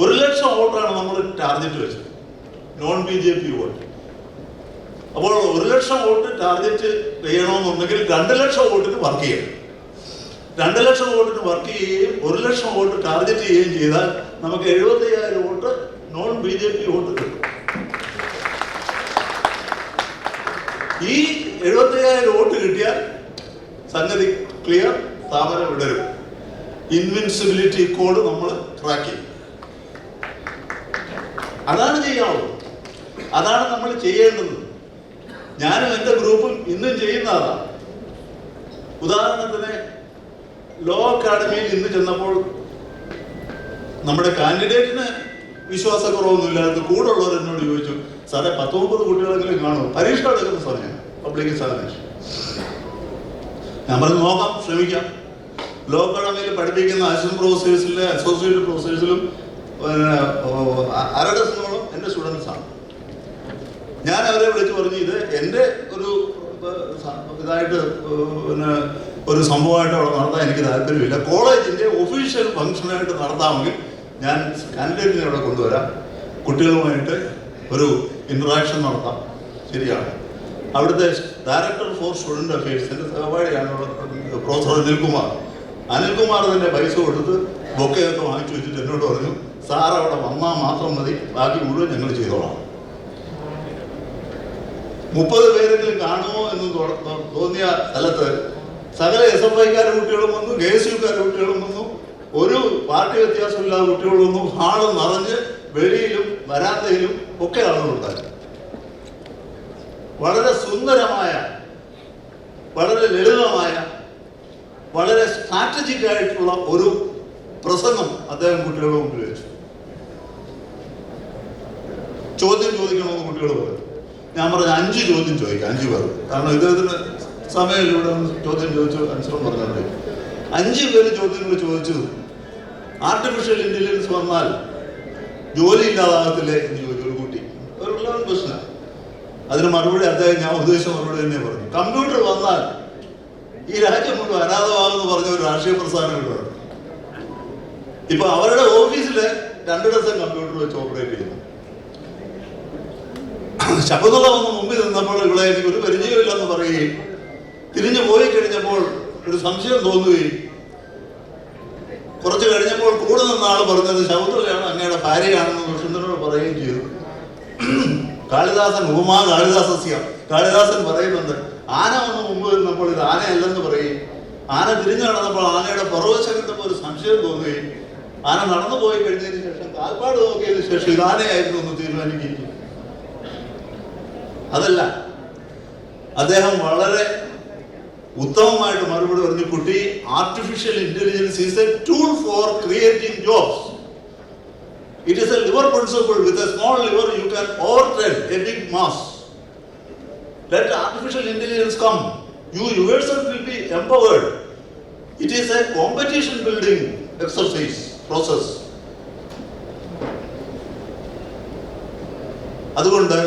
ഒരു ലക്ഷം വോട്ടാണ് നമ്മൾ ടാർഗറ്റ് വെച്ചത്. Non B J P vote. അപ്പോൾ ഒരു ലക്ഷം വോട്ട് ടാർഗറ്റ് ചെയ്യണമെന്നുണ്ടെങ്കിൽ രണ്ട് ലക്ഷം വോട്ടിന് വർക്ക് ചെയ്യണം. രണ്ട് ലക്ഷം വോട്ടിന് വർക്ക് ചെയ്യുകയും ഒരു ലക്ഷം വോട്ട് ടാർഗറ്റ് ചെയ്യുകയും ചെയ്താൽ നമുക്ക് എഴുപത്തയ്യായിരം vote non B J P vote കിട്ടും. ഈ എഴുപത്തയ്യായിരം വോട്ട് കിട്ടിയാൽ സംഗതി ക്ലിയർ താമര വിടരും ഇൻവിൻസിബിലിറ്റി കോഡ് നമ്മൾ ട്രാക്ക് ചെയ്യും. അതാണ് ചെയ്യാവുന്നത് അതാണ് നമ്മൾ ചെയ്യേണ്ടത്. ഞാനും എന്റെ ഗ്രൂപ്പും ഇന്നും ചെയ്യുന്ന അതാണ് ഉദാഹരണത്തിന് ലോ അക്കാഡമിയിൽ ഇന്ന് ചെന്നപ്പോൾ നമ്മുടെ കാൻഡിഡേറ്റിന് വിശ്വാസക്കുറവൊന്നുമില്ലാത്ത കൂടെ ഉള്ളവർ എന്നോട് ചോദിച്ചു സാറേ പത്തൊമ്പത് കുട്ടികളെങ്കിലും കാണുമോ? പരീക്ഷ എടുക്കുന്ന സമയം പബ്ലിക് എക്സാമിനേഷൻ. ഞാൻ പറഞ്ഞു നോക്കാം ശ്രമിക്കാം. ലോ അക്കാഡമിയിൽ പഠിപ്പിക്കുന്ന അസിസ്റ്റന്റ് പ്രൊഫസേഴ്സിലെ അസോസിയേറ്റ് പ്രൊഫസേഴ്സിലും അര ഡസനോളം എന്റെ സ്റ്റുഡൻസാണ് ഞാൻ അവരെ വിളിച്ച് പറഞ്ഞു ഇത് എന്റെ ഒരു ഇതായിട്ട് പിന്നെ ഒരു സംഭവമായിട്ട് അവിടെ നടത്താൻ എനിക്ക് താല്പര്യമില്ല. കോളേജിന്റെ ഒഫീഷ്യൽ ഫംഗ്ഷനായിട്ട് നടത്താമെങ്കിൽ ഞാൻ കാൻഡിഡേറ്റിനെ അവിടെ കൊണ്ടുവരാം. കുട്ടികളുമായിട്ട് ഒരു ഇൻട്രാക്ഷൻ നടത്താം. ശരിയാണ്. അവിടുത്തെ ഡയറക്ടർ ഫോർ സ്റ്റുഡന്റ് അഫയേഴ്സിന്റെ സഹപാഠിയാണ് പ്രൊഫസർ അനിൽകുമാർ. അനിൽകുമാർ തന്നെ പൈസ കൊടുത്ത് ബൊക്കയൊക്കെ വാങ്ങിച്ചു വെച്ചിട്ട് എന്നോട് പറഞ്ഞു സാർ അവിടെ വന്നാൽ മാത്രം മതി. ബാക്കി മുഴുവൻ ഞങ്ങൾ ചെയ്തോളാം. മുപ്പത് പേരെങ്കിലും കാണുമോ എന്ന് തോന്നിയ സ്ഥലത്ത് സകല എസ് എഫ് ഐക്കാരുടെ കുട്ടികളും വന്നു കെ എസ് യുക്കാരുടെ കുട്ടികളും വന്നു. ഒരു പാർട്ടി വ്യത്യാസമില്ലാത്ത കുട്ടികൾ വന്നു. ഹാൾ നിറഞ്ഞ് വെളിയിലും വരാന്തയിലും ഒക്കെ ആളുകളുണ്ടായിരുന്നു വളരെ സുന്ദരമായ വളരെ ലളിതമായ വളരെ സ്ട്രാറ്റജിക് ആയിട്ടുള്ള ഒരു പ്രസംഗം അദ്ദേഹം കുട്ടികളുടെ മുമ്പിൽ വെച്ചു. ചോദ്യം ചോദിക്കണമെന്ന് കുട്ടികൾ പറഞ്ഞു ഞാൻ പറഞ്ഞു അഞ്ച് ചോദ്യം ചോദിക്കാം അഞ്ച് പേർ കാരണം ഇദ്ദേഹത്തിന് സമയം ഇവിടെ ചോദ്യം ചോദിച്ചു അനുസരണം പറഞ്ഞിട്ടുണ്ട് അഞ്ച് പേര് ചോദ്യങ്ങൾ ചോദിച്ചു. ആർട്ടിഫിഷ്യൽ ഇന്റലിജൻസ് വന്നാൽ ജോലി ഇല്ലാതാകത്തില്ലേ എന്ന് ചോദിച്ചു കുട്ടി. ഒരു ലെവൻ അതിന് മറുപടി അദ്ദേഹം ഞാൻ ഉദ്ദേശിച്ച മറുപടി തന്നെ പറഞ്ഞു. കമ്പ്യൂട്ടർ വന്നാൽ ഈ രാജ്യം മുഴുവൻ അനാഥമാകുമെന്ന് പറഞ്ഞ ഒരു രാഷ്ട്രീയ പ്രസ്ഥാനങ്ങളുണ്ട് ഇപ്പൊ അവരുടെ ഓഫീസിൽ രണ്ട് ഡസൻ കമ്പ്യൂട്ടർ വെച്ച് ഓപ്പറേറ്റ് ചെയ്യുന്നു. ശബദുള്ള വന്ന് മുമ്പിൽ നിന്നപ്പോൾ ഇവിടെ എനിക്ക് ഒരു പരിചയമില്ലെന്ന് പറയുകയും തിരിഞ്ഞു പോയി കഴിഞ്ഞപ്പോൾ ഒരു സംശയം തോന്നുകയും കുറച്ച് കഴിഞ്ഞപ്പോൾ കൂടെ നിന്ന ആൾ പറഞ്ഞത് ശബദുള്ളയാണ് അങ്ങയുടെ ഭാര്യയാണെന്ന് ദുഷ്യന്തനോട് പറയുകയും ചെയ്തു. കാളിദാസൻ ഉപമാ കാളിദാസസ്യ. കാളിദാസൻ പറയുന്നുണ്ട് ആന വന്ന് മുമ്പ് നിന്നപ്പോൾ ഇത് ആനയല്ലെന്ന് പറയുകയും ആന തിരിഞ്ഞു നടന്നപ്പോൾ ആനയുടെ പുറവശം കണ്ടപ്പോൾ ഒരു സംശയം തോന്നുകയും ആന നടന്നു പോയി കഴിഞ്ഞതിന് ശേഷം കാൽപ്പാട് നോക്കിയതിന് ശേഷം ഇത് ആനയായിരുന്നു എന്ന് തീരുമാനിക്കുകയും അതല്ല. അദ്ദേഹം വളരെ ഉത്തമമായിട്ട് മറുപടി പറഞ്ഞു കുട്ടി artificial intelligence is a tool for creating jobs it is a lever principle with a small lever you can overturn a big mass let artificial intelligence come you universal will be empowered it is a competition building exercise process അതുകൊണ്ട്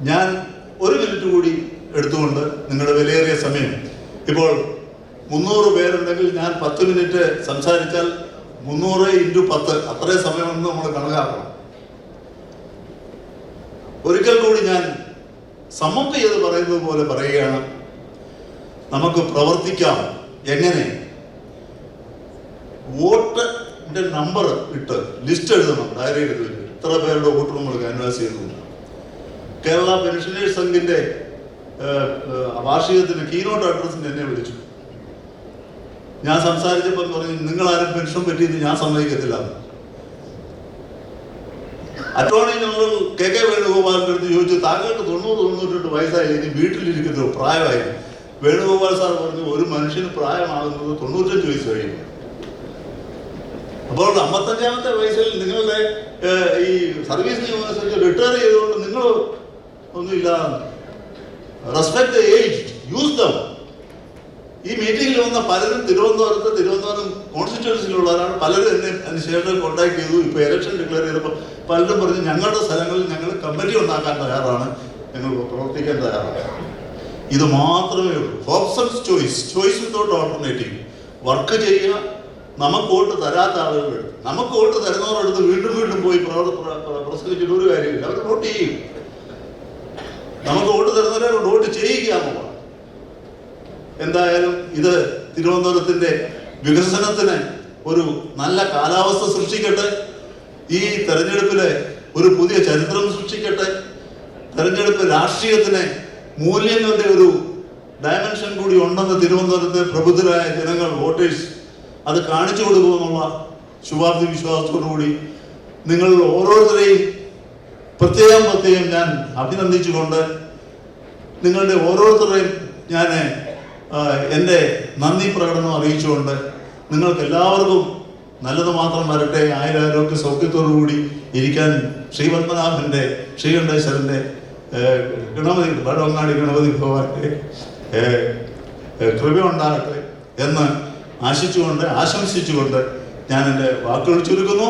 ഞാൻ ഒരു minute കൂടി എടുത്തുകൊണ്ട് നിങ്ങളുടെ വിലയേറിയ സമയം. ഇപ്പോൾ മുന്നൂറ് പേരുണ്ടെങ്കിൽ ഞാൻ പത്ത് മിനിറ്റ് സംസാരിച്ചാൽ മുന്നൂറ് ഇന്റു പത്ത് അത്രയും സമയമെന്ന് നമ്മൾ കണക്കാക്കണം. ഒരിക്കൽ കൂടി ഞാൻ സമപ്പ് ചെയ്ത് പറയുന്നത് പോലെ പറയുകയാണ്. നമുക്ക് പ്രവർത്തിക്കാം. എങ്ങനെ? വോട്ട് നമ്പർ ഇട്ട് ലിസ്റ്റ് എഴുതണം. ഡയറി എഴുതി ഇത്ര പേരുടെ വോട്ട് നമ്മൾ ക്യാൻവാസ് ചെയ്തിട്ടുണ്ട് കേരള പെൻഷനേഴ്സ് സംഘിന്റെ വാർഷികത്തിന് കീനോട്ട് അഡ്രസ്സിന് എന്നെ വിളിച്ചു. ഞാൻ സംസാരിച്ചപ്പോൾ പറഞ്ഞു നിങ്ങൾ ആരും പെൻഷൻ പറ്റിയെന്ന് ഞാൻ സമ്മതിക്കത്തില്ല. അറ്റോർണി ജനറൽ കെ കെ വേണുഗോപാലിന്റെ അടുത്ത് ചോദിച്ചു താങ്കൾക്ക് തൊണ്ണൂറ് തൊണ്ണൂറ്റെട്ട് വയസ്സായി ഇനി വീട്ടിലിരിക്കുന്നു പ്രായമായി വേണുഗോപാൽ സാർ പറഞ്ഞു ഒരു മനുഷ്യന് പ്രായമാകുന്നത് തൊണ്ണൂറ്റഞ്ച് വയസ്സ് കഴിയും. അപ്പോൾ അമ്പത്തഞ്ചാമത്തെ വയസ്സിൽ നിങ്ങളുടെ ഈ സർവീസ് നിയമമനുസരിച്ച് റിട്ടയർ ചെയ്തുകൊണ്ട് നിങ്ങൾ ഒന്നുമില്ല റെസ്പെക്ട് ഏജ് യൂസ് ദം ഈ മീറ്റിംഗിൽ വന്ന പലരും തിരുവനന്തപുരത്ത് തിരുവനന്തപുരം കോൺസ്റ്റിറ്റ്യുവൻസിലുള്ളവരാണ് പലരും എന്നെ അതിന് ശേഷം കോൺടാക്ട് ചെയ്തു. ഇപ്പോൾ ഇലക്ഷൻ ഡിക്ലെയർ ചെയ്തപ്പോൾ പലരും പറഞ്ഞു ഞങ്ങളുടെ സ്ഥലങ്ങളിൽ ഞങ്ങൾ കമ്മിറ്റി ഉണ്ടാക്കാൻ തയ്യാറാണ്. ഞങ്ങൾ പ്രവർത്തിക്കാൻ തയ്യാറാണ്. ഇത് മാത്രമേ ഉള്ളൂ. Options choice choice without alternative work ചെയ്യുക നമുക്ക് വോട്ട് തരാത്ത ആളുകൾ നമുക്ക് വോട്ട് തരുന്നവരടുത്ത് വീണ്ടും വീണ്ടും പോയി പ്രസംഗിച്ചിട്ട് ഒരു കാര്യമില്ല അവർ വോട്ട് ചെയ്യും. നമുക്ക് വോട്ട് തരുന്നവരെ വോട്ട് ചെയ്യിക്കുക എന്നുള്ളതാണ് എന്തായാലും ഇത് തിരുവനന്തപുരത്തിന്റെ വികസനത്തിന് ഒരു നല്ല കാലാവസ്ഥ സൃഷ്ടിക്കട്ടെ. ഈ തെരഞ്ഞെടുപ്പിലെ ഒരു പുതിയ ചരിത്രം സൃഷ്ടിക്കട്ടെ. തെരഞ്ഞെടുപ്പ് രാഷ്ട്രീയത്തിന് മൂല്യങ്ങളുടെ ഒരു ഡയമെൻഷൻ കൂടി ഉണ്ടെന്ന് തിരുവനന്തപുരത്തെ പ്രബുദ്ധരായ ജനങ്ങൾ വോട്ടേഴ്സ് അത് കാണിച്ചു കൊടുക്കുമെന്നുള്ള ശുഭാപ്തി വിശ്വാസത്തോടുകൂടി നിങ്ങൾ ഓരോരുത്തരെയും പ്രത്യേകം പ്രത്യേകം ഞാൻ അഭിനന്ദിച്ചുകൊണ്ട് നിങ്ങളുടെ ഓരോരുത്തരുടെയും ഞാൻ എന്റെ നന്ദി പ്രകടനം അറിയിച്ചുകൊണ്ട് നിങ്ങൾക്ക് എല്ലാവർക്കും നല്ലത് മാത്രം വരട്ടെ. ആയിരാരോഗ്യ സൗഖ്യത്തോടു കൂടി ഇരിക്കാൻ ശ്രീപത്മനാഭന്റെ ശ്രീകണ്ഠേശ്വരന്റെ ഗണപതി വടവങ്ങാടി ഗണപതി ഭഗവാന്റെ കൃപ ഉണ്ടാകട്ടെ എന്ന് ആശിച്ചുകൊണ്ട് ആശംസിച്ചുകൊണ്ട് ഞാൻ എന്റെ വാക്കുകൾ ചുരുക്കുന്നു.